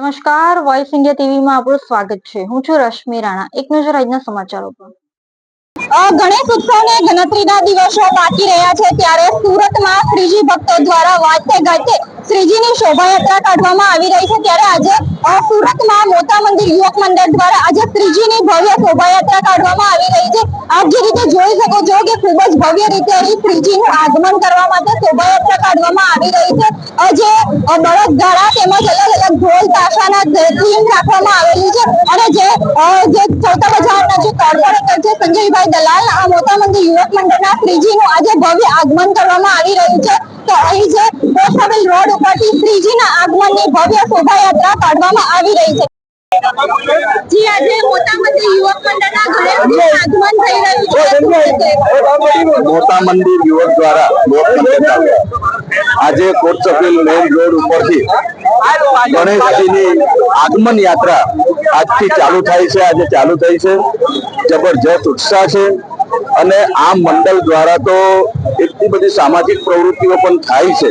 નમસ્કાર voice India ટીવીમાં આપણું સ્વાગત છે. હું છું રશ્મિ રાણા. એક નજર આજના સમાચારો પર. ગણેશ ઉત્સવને ગણતરીના દિવસો બાકી રહ્યા છે ત્યારે સુરતમાં શ્રીજી ભક્તો દ્વારા વાજતે ગાજતે શ્રીજીની શોભાયાત્રા કાઢવામાં આવી રહી છે ત્યારે આજે સુરતમાં મોટા મંદિર યુવક મંડળ દ્વારા આજે શ્રીજીની ભવ્ય શોભાયાત્રા કાઢવામાં આવી રહી છે. આપ જે રીતે જોઈ શકો છો કે ખૂબ જ ભવ્ય રીતે અહીં શ્રીજીનું આગમન કરવા માટે શોભાયાત્રા કાઢવામાં આવી રહી છે. જે બળદગાડા તેમજ અલગ અલગ અને જે જે બજારના જે કોર્પોરેટર સંજયભાઈ દલાલ, આ મોટા મંદિર યુવક મંડળના શ્રીજીનું આજે ભવ્ય આગમન કરવામાં આવી રહ્યું છે. તો અહીં જે કોસાબેલ રોડ ઉપરથી આગમનની ભવ્ય શોભાયાત્રા કાઢવામાં આવી રહી છે. જી, આજે મોટા યુવક યુવક દ્વારા આજે કોટ સફેલ મેઇન ગણેશજીની આગમન યાત્રા આજથી ચાલુ થાય છે, આજે ચાલુ થઈ છે. જબરજસ્ત ઉત્સાહ છે અને આ મંડળ દ્વારા તો એટલી બધી સામાજિક પ્રવૃત્તિઓ પણ થાય છે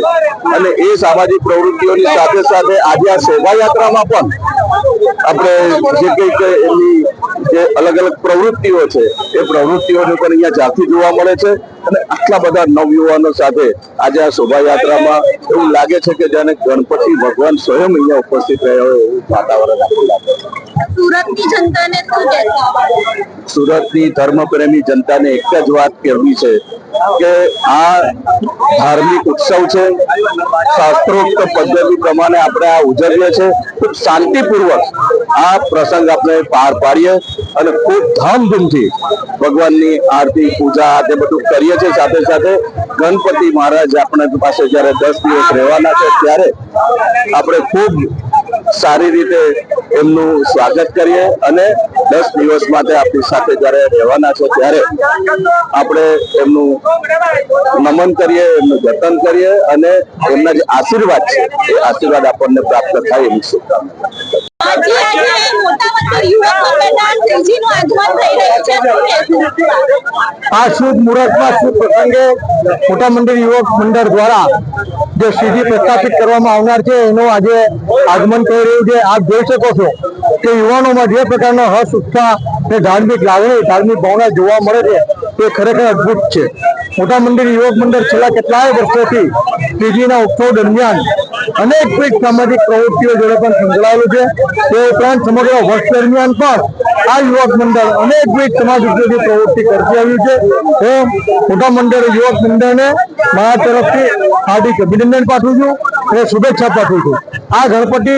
અને એ સામાજિક પ્રવૃત્તિઓની સાથે સાથે આજે આ શોભાયાત્રામાં પણ આપણે જે કંઈક એમની જે અલગ અલગ પ્રવૃત્તિઓ છે એ પ્રવૃત્તિઓને પણ અહીંયા જાતિ જોવા મળે છે અને આટલા બધા નવયુવાનો સાથે આજે આ શોભાયાત્રામાં એવું લાગે છે કે જાણે ગણપતિ ભગવાન સ્વયં અહીંયા ઉપસ્થિત રહ્યા હોય એવું વાતાવરણ આપણું લાગે સુરતની જનતાને સુરતની ધર્મપ્રેમી જનતાને એક જ વાત કહેવી છે કે આ ધાર્મિક ઉત્સવ છે શાસ્ત્રોક્ત પદ્ધતિ પ્રમાણે આપણે આ ઉજવીએ છીએ. ખૂબ શાંતિપૂર્વક આ પ્રસંગ આપણે પાર પાડીએ અને ખૂબ ધામધૂમથી ભગવાનની આરતી, પૂજા તે બધું કરીએ છીએ. સાથે સાથે ગણપતિ મહારાજ આપણા પાસે જ્યારે દસ દિવસ રહેવાના છે ત્યારે આપણે ખૂબ સારી રીતે એમનું સ્વાગત કરીએ અને દસ દિવસ માટે આપણી સાથે જ્યારે રહેવાના છે ત્યારે આપણે એમનું નમન કરીએ, એમનું જતન કરીએ અને એમના જે આશીર્વાદ છે, એ આશીર્વાદ આપણને પ્રાપ્ત થાય એવી શુભકામના. આજે આજે મોટા મંદિર યુવક મંડળના શ્રીજીનું આગમન થઈ રહ્યું છે. આ શુભ મુહૂર્તમાં શુભ પ્રસંગે મોટા મંદિર યુવક મંડળ દ્વારા જે સીધી પ્રસ્થાપિત કરવામાં આવનાર છે એનું આજે આગમન થઈ રહ્યું છે. આપ જોઈ શકો છો કે યુવાનોમાં જે પ્રકારનો હર્ષ ઉત્સાહ અને ધાર્મિક લાગણી ધાર્મિક ભાવના જોવા મળે છે તે ખરેખર અદ્ભુત છે. મોટા મંદિર યુવક મંડળ છેલ્લા કેટલાય વર્ષોથી શ્રીજીના ઉત્સવ દરમિયાન અનેક સામાજિક પ્રવૃત્તિઓ જોડે પણ સંકળાયેલું છે. તે ઉપરાંત સમગ્ર વર્ષ દરમિયાન પણ આ યુવક મંડળ અનેક સમાજ ઉપયોગી પ્રવૃત્તિ કરતી આવ્યું છે. હું મોટા મંડળ યુવક મંડળને મારા તરફથી હાર્દિક અભિનંદન પાઠવું છું અને શુભેચ્છા પાઠવું છું. આ ગણપતિ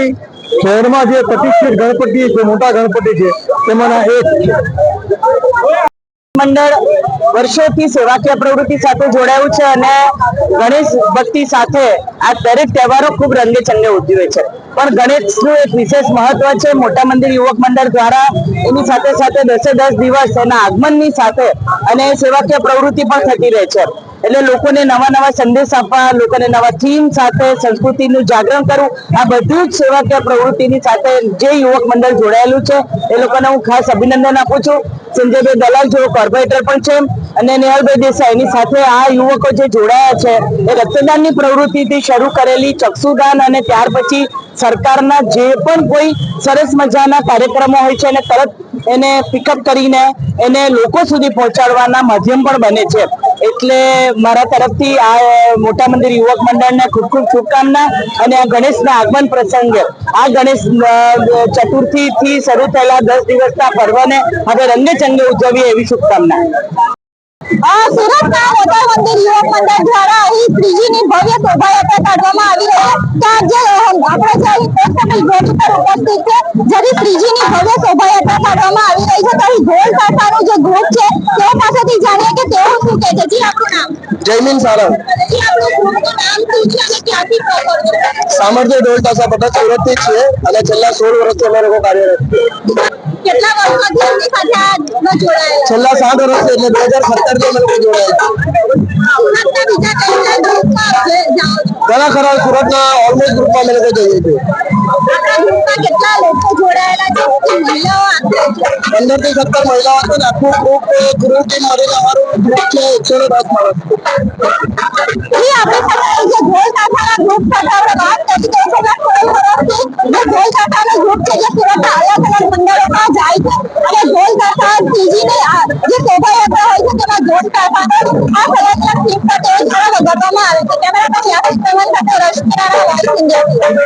શહેરમાં જે પ્રતિષ્ઠિત ગણપતિ જે મોટા ગણપતિ છે, તેમાંના એક છે. મંડળ વર્ષોથી સેવાકીય પ્રવૃત્તિ સાથે જોડાયું છે અને ગણેશ ભક્તિ સાથે આ દરેક તહેવારો ખૂબ રંગેચંગે ઉજવે છે. પણ ગણેશનું એક વિશેષ મહત્વ છે, મોટા મંદિર યુવક મંડળ દ્વારા એની સાથે સાથે દસે દસ દિવસ એના આગમનની સાથે અને સેવાકીય પ્રવૃત્તિ પણ થતી રહે છે. એટલે લોકોને નવા નવા સંદેશ આપવા, લોકોને નવા થીમ સાથે, સંસ્કૃતિનું જાગરણ કરવું, આ બધું જ સેવાકીય પ્રવૃત્તિની સાથે જે યુવક મંડળ જોડાયેલું છે, એ લોકોને હું ખાસ અભિનંદન આપું છું. સંજયભાઈ દલાલ જેવો કોર્પોરેટર પણ છે અને નેહલભાઈ દેસાઈ એની સાથે આ યુવકો જે જોડાયા છે, એ રક્તદાનની પ્રવૃત્તિથી શરૂ કરેલી ચક્ષુદાન અને ત્યાર પછી સરકારના જે પણ કોઈ સરસ મજાના કાર્યક્રમો હોય છે એને તરત એને પિકઅપ કરીને એને લોકો સુધી પહોંચાડવાના માધ્યમ પણ બને છે. એટલે મારા તરફથી આ મોટા મંદિર યુવક મંડળને ખૂબ ખૂબ શુભકામના અને આ ગણેશના આગમન પ્રસંગે, આ ગણેશ ચતુર્થી થી શરૂ થયેલા દસ દિવસના પર્વને હવે રંગે ચંગે ઉજવીએ એવી શુભકામના. સુરતના મોટા મંદિર યુવક મંડળ દ્વારા અહીં ત્રીજીની ભવ્ય શોભાયાત્રા કાઢવામાં આવી આપણે જેથી શ્રીજીની ભવ્ય શોભાયાત્રા કાઢવામાં આવી રહી છે ત્યારે ઢોલ તાશાનું જે ગ્રુપ છે તેઓ પાસેથી જાણીએ કે તેઓ શું કહે છે. જી આપણું નામ? જયમીન સાળંગ જી આપણું ગ્રુપનું નામ શું છે અને ક્યાંથી પ્રોપર છો? સામર્થ્ય ઢોલ તાસા બધા સુરતથી છીએ અને છેલ્લા 16 વર્ષથી અમે લોકો કાર્યરત કેટલા વર્ષોથી એમની સાથે આ જોડાયેલા? છેલ્લા સાત વર્ષથી એટલે બે હજાર સત્તરથી અમે જોડાયા સુરતના બીજા કઈ ગ્રુપમાં જાઓ છો ઘણા ખરા સુરતના ઓલમોસ્ટ ગ્રુપમાં અમે લોકો જઈએ છીએ આપણા ગ્રુપમાં કેટલા લોકો જોડાયેલા છે કેટલી મહિલાઓ આશરે છે પંદર થી સત્તર મહિલાઓ છે ને આખું ગ્રુપ ગ્રુપ ટીમ મળીને અમારું ગ્રુપ છે એકસો ને દસ માણસ જી આપણી સાથે જે ઢોલ તાશાના ગ્રુપ સાથે આપણે વાત કરી તો છેલ્લા સોળ વર્ષથી જે ઢોલ તાશાનું ગ્રુપ છે જે સુરતના અલગ અલગ મંડળોમાં જાય છે અને ઢોલ તાશા ત્રીજીની આ જે શોભાયાત્રા ઢોલ તાશાનો આ અલગ થીમ સાથે દ્વારા વગાડવામાં આવે છે. કેમેરામેન યાસિક પ્રમાણ સાથે રશ્મિ રાણા ઇન્ડિયા